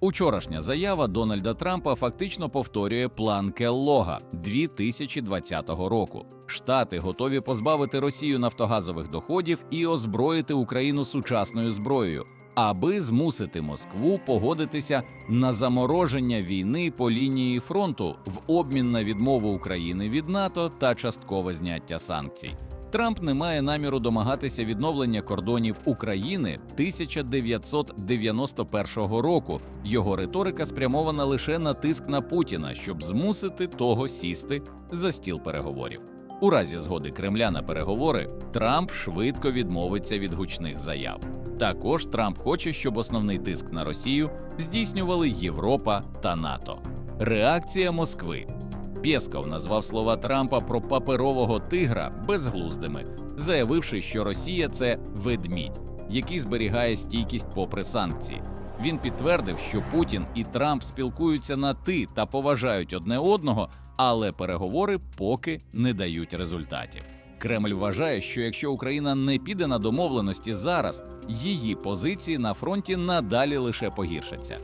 Учорашня заява Дональда Трампа фактично повторює план Келлога 2020 року. Штати готові позбавити Росію нафтогазових доходів і озброїти Україну сучасною зброєю, аби змусити Москву погодитися на замороження війни по лінії фронту в обмін на відмову України від НАТО та часткове зняття санкцій. Трамп не має наміру домагатися відновлення кордонів України 1991 року. Його риторика спрямована лише на тиск на Путіна, щоб змусити того сісти за стіл переговорів. У разі згоди Кремля на переговори Трамп швидко відмовиться від гучних заяв. Також Трамп хоче, щоб основний тиск на Росію здійснювали Європа та НАТО. Реакція Москви Пєсков назвав слова Трампа про паперового тигра безглуздими, заявивши, що Росія це ведмідь, який зберігає стійкість попри санкції. Він підтвердив, що Путін і Трамп спілкуються на ти та поважають одне одного, але переговори поки не дають результатів. Кремль вважає, що якщо Україна не піде на домовленості зараз, її позиції на фронті надалі лише погіршаться.